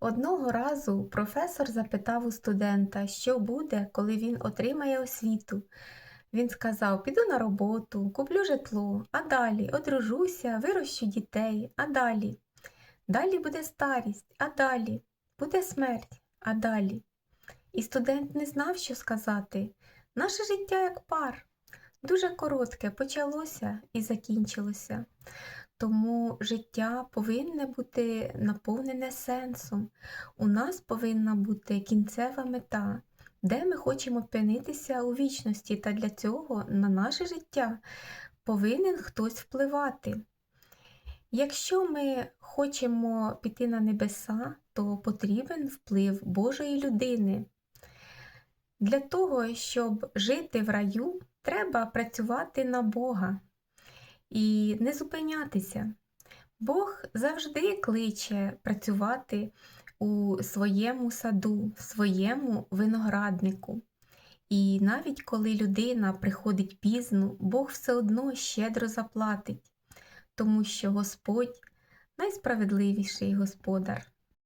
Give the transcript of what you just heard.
Одного разу професор запитав у студента, що буде, коли він отримає освіту. Він сказав: піду на роботу, куплю житло, а далі одружуся, вирощу дітей, а далі. Далі буде старість, а далі буде смерть, а далі. І студент не знав, що сказати. Наше життя як пар. Дуже коротке почалося і закінчилося. Тому життя повинне бути наповнене сенсом. У нас повинна бути кінцева мета, де ми хочемо опинитися у вічності, та для цього на наше життя повинен хтось впливати. Якщо ми хочемо піти на небеса, то потрібен вплив Божої людини. Для того, щоб жити в раю, треба працювати на Бога і не зупинятися. Бог завжди кличе працювати у своєму саду, своєму винограднику. І навіть коли людина приходить пізно, Бог все одно щедро заплатить, тому що Господь найсправедливіший господар.